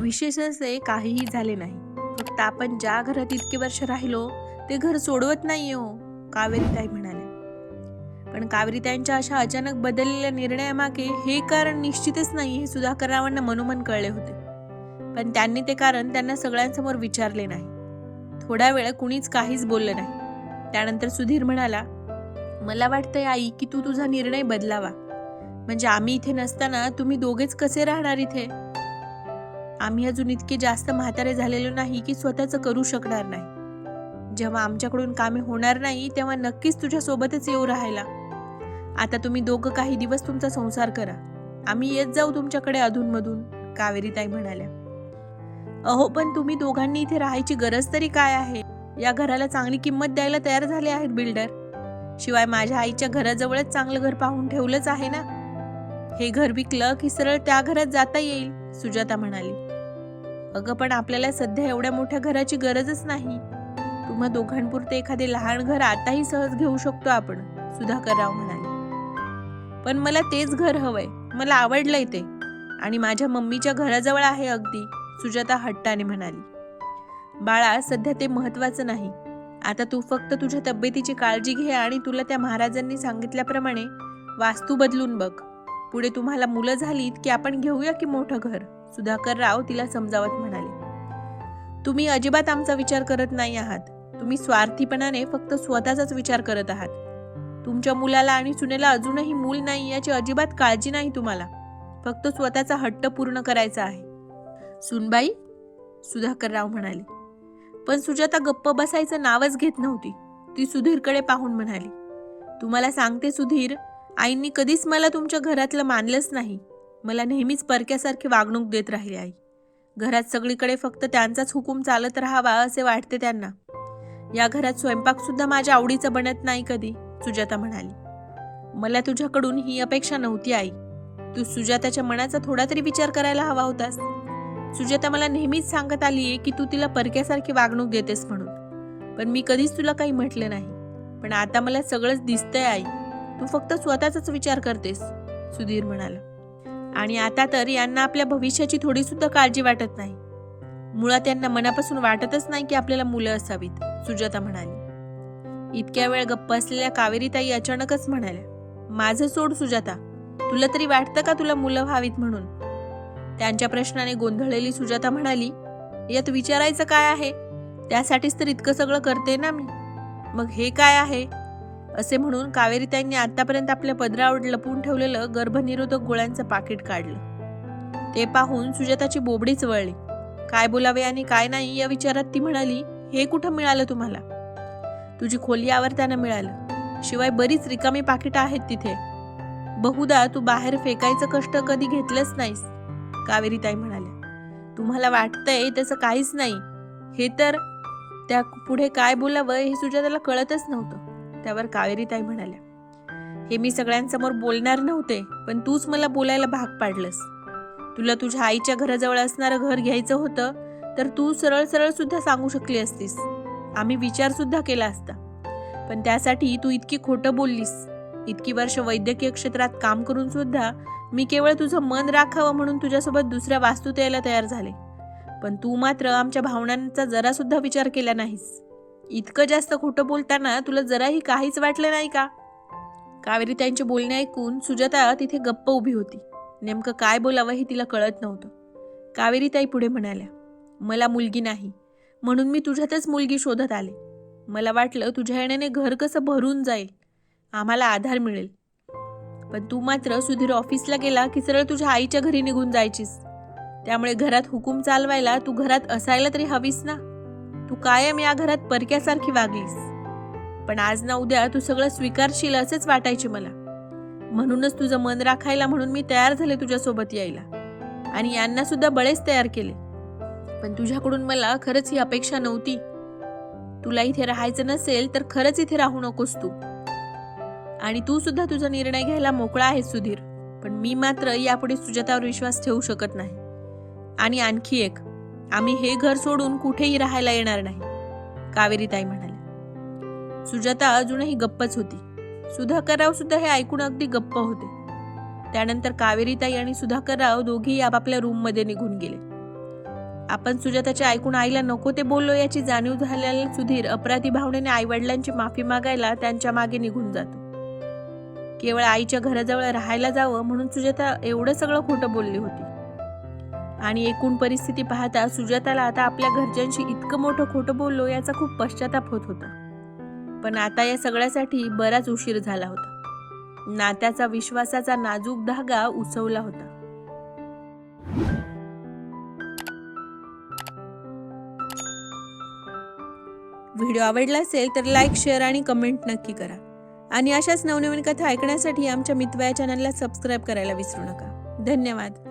विशेष असे काहीही झाले नाही. फक्त आपण ज्या घरात इतके वर्ष राहिलो ते घर सोडवत नाही हो कावेरी ताई म्हणाल्या. पण कावेरी ताईंच्या अशा अचानक बदललेल्या निर्णयामागे हे कारण निश्चितच नाही हे सुधाकररावांना मनोमन कळले होते. पण त्यांनी ते कारण त्यांना सगळ्यांसमोर विचारले नाही. थोडा वेळ कुणीच काहीच बोललं नाही. त्यानंतर सुधीर म्हणाला मला वाटतंय आई की तू तुझा निर्णय बदलावा. म्हणजे आम्ही इथे नसताना तुम्ही दोघेच कसे राहणार इथे? आम्ही अजून इतके जास्त म्हातारे झालेलो नाही की स्वतःच करू शकणार नाही. जेव्हा आमच्याकडून कामे होणार नाही तेव्हा नक्कीच तुझ्यासोबतच येऊ राहायला. आता तुम्ही दोघं काही दिवस तुमचा संसार करा. आम्ही येत जाऊ तुमच्याकडे अधूनमधून कावेरीताई म्हणाल्या. अहो पण तुम्ही दोघांनी इथे राहायची गरज तरी काय आहे? या घराला चांगली किंमत द्यायला तयार झाले आहेत बिल्डर. शिवाय माझ्या आईच्या घराजवळच चांगलं घर पाहून ठेवलंच आहे ना? हे घर विकलं की सरळ त्या घरात जाता येईल सुजाता म्हणाली. अगं पण आपल्याला सध्या एवढ्या मोठ्या घराची गरजच नाही. तुम्हा दोघांपुरते एखादे लहान घर आताही सहज घेऊ शकतो आपण सुधाकरराव म्हणाले. पण मला तेच घर हवंय मला आवडलंय ते. आणि माझ्या मम्मीच्या घराजवळ आहे अगदी सुजाता हट्टाने म्हणाली. बाळा सध्या ते महत्वाचं नाही. आता तू फक्त तुझ्या तब्येतीची काळजी घे आणि तुला त्या महाराजांनी सांगितल्याप्रमाणे वास्तू बदलून बघ. पुढे तुम्हाला मुलं झालीत की आपण घेऊया की मोठं घर? सुधाकर राव तिला समजावत म्हणाले. तुम्ही अजिबात आमचा विचार करत नाही आहात. तुम्ही स्वार्थीपणाने फक्त स्वतःचाच विचार करत आहात. तुमच्या मुलाला आणि सुनेला अजूनही मूल नाही याची अजिबात काळजी नाही तुम्हाला. फक्त स्वतःचा हट्ट पूर्ण करायचा आहे. सुनबाई? सुधाकर राव म्हणाले. पण सुजाता गप्प बसायचं नावच घेत नव्हती. ती सुधीरकडे पाहून म्हणाली. तुम्हाला सांगते सुधीर आईंनी कधीच मला तुमच्या घरातलं मानलंच नाही. मला नेहमीच परक्यासारखी वागणूक देत राहिली आई. घरात सगळीकडे फक्त त्यांचाच हुकूम चालत राहावा असे वाटते त्यांना. या घरात स्वयंपाक सुद्धा माझ्या आवडीचा बनत नाही कधी सुजाता म्हणाली. मला तुझ्याकडून ही अपेक्षा नव्हती आई. तू सुजाताच्या मनाचा थोडा तरी विचार करायला हवा होतास. सुजाता मला नेहमीच सांगत आली आहे की तू तिला परक्यासारखी वागणूक देतेस म्हणून. पण मी कधीच तुला काही म्हटलं नाही. पण आता मला सगळंच दिसतंय आई. तू फक्त स्वतःचाच विचार करतेस सुधीर म्हणाला. आणि आता तर यांना आपल्या भविष्याची थोडी सुद्धा काळजी वाटत नाही. मुळात त्यांना मनापासून वाटतच नाही की आपल्याला मुलं असावीत सुजाता म्हणाली. इतक्या वेळ गप्प असलेल्या कावेरीताई अचानकच म्हणाल्या माझं सोड सुजाता तुला तरी वाटतं का तुला मुलं व्हावीत म्हणून? त्यांच्या प्रश्नाने गोंधळलेली सुजाता म्हणाली यात विचारायचं काय आहे? त्यासाठीच तर इतकं सगळं करते ना मी. मग हे काय आहे? असे म्हणून कावेरीताईंनी आतापर्यंत आपल्या पदरावर लपवून ठेवलेलं गर्भनिरोधक गोळ्यांचं पाकिट काढलं. ते पाहून सुजाताची बोबडीच वळली. काय बोलावे आणि काय नाही या विचारात ती म्हणाली हे कुठं मिळालं तुम्हाला? तुझी खोली आवरताना मिळालं. शिवाय बरीच रिकामी पाकिटं आहेत तिथे. बहुदा तू बाहेर फेकायचं कष्ट कधी घेतलंच नाहीस कावेरीताई म्हणाल्या. तुम्हाला वाटतंय तसं काहीच नाही. हे तर त्या पुढे काय बोलावं हे सुजाताला कळतच नव्हतं. त्यावर कावेरीताई म्हणाल्या हे मी सगळ्यांसमोर बोलणार नव्हते पण तूच मला बोलायला भाग पाडलंस. तुला तुझ्या आईच्या घराजवळ असणारं घर घ्यायचं होतं तर तू सरळ सरळ सुद्धा सांगू शकली असतीस. आम्ही विचार सुद्धा केला असता. पण त्यासाठी तू इतकी खोटं बोललीस. इतकी वर्ष वैद्यकीय क्षेत्रात काम करून सुद्धा मी केवळ तुझं मन राखावं म्हणून तुझ्यासोबत दुसऱ्या वास्तूत यायला तयार झाले. पण तू मात्र आमच्या भावनांचा जरा सुद्धा विचार केला नाहीस. इतकं जास्त खोटं बोलताना तुला जराही काहीच वाटलं नाही का? कावेरी त्यांचे बोलणे ऐकून सुजाता तिथे गप्प उभी होती. नेमकं काय बोलावं हे तिला कळत नव्हतं. कावेरी ताई पुढे म्हणाल्या मला मुलगी नाही. म्हणून मी तुझ्यातच मुलगी शोधत आले. मला वाटलं तुझ्या येण्याने घर कसं भरून जाईल. आम्हाला आधार मिळेल. पण तू मात्र सुधीर ऑफिसला गेला की सरळ तुझ्या आईच्या घरी निघून जायचीस. त्यामुळे घरात हुकूम चालवायला तू घरात असायला तरी हवीस ना. तू कायम या घरात परक्यासारखी वागलीस. पण आज ना उद्या तू सगळं स्वीकारशील असेच वाटायचे मला. म्हणूनच तुझं मन राखायला म्हणून मी तयार झाले तुझ्यासोबत यायला. आणि यांना सुद्धा बळेच तयार केले. पण तुझ्याकडून मला खरंच ही अपेक्षा नव्हती. तुला इथे राहायचं नसेल तर खरंच इथे राहू नकोस तू. आणि तू सुद्धा तुझा निर्णय घ्यायला मोकळा आहेस सुधीर. पण मी मात्र यापुढे सुजातावर विश्वास ठेवू शकत नाही. आणि आणखी एक आम्ही हे घर सोडून कुठेही राहायला येणार नाही कावेरीताई म्हणाल्या सुजाता अजूनही गप्पच होती. सुधाकरराव सुद्धा हे ऐकून अगदी गप्प होते. त्यानंतर कावेरीताई आणि सुधाकरराव दोघेही आपापल्या रूममध्ये निघून गेले. आपण सुजाताच्या ऐकून आईला नको ते बोललो याची जाणीव झालेला सुधीर अपराधी भावनेने आईवडिलांची माफी मागायला त्यांच्या मागे निघून जातो. केवळ आईच्या घराजवळ राहायला जावं म्हणून सुजाता एवढं सगळं खोटं बोलली होती. आणि एकूण परिस्थिती पाहता सुजाताला आता आपल्या घरच्यांशी इतकं मोठं खोटं बोललो याचा खूप पश्चाताप होत होता. पण आता या सगळ्यासाठी बराच उशीर झाला होता. नात्याचा विश्वासाचा नाजूक धागा उसवला होता. व्हिडिओ आवडला असेल तर लाईक शेअर आणि कमेंट नक्की करा. आणि अशाच नवनवीन कथा ऐकण्यासाठी आमच्या मितवाया चॅनलला सबस्क्राईब करायला विसरू नका. धन्यवाद.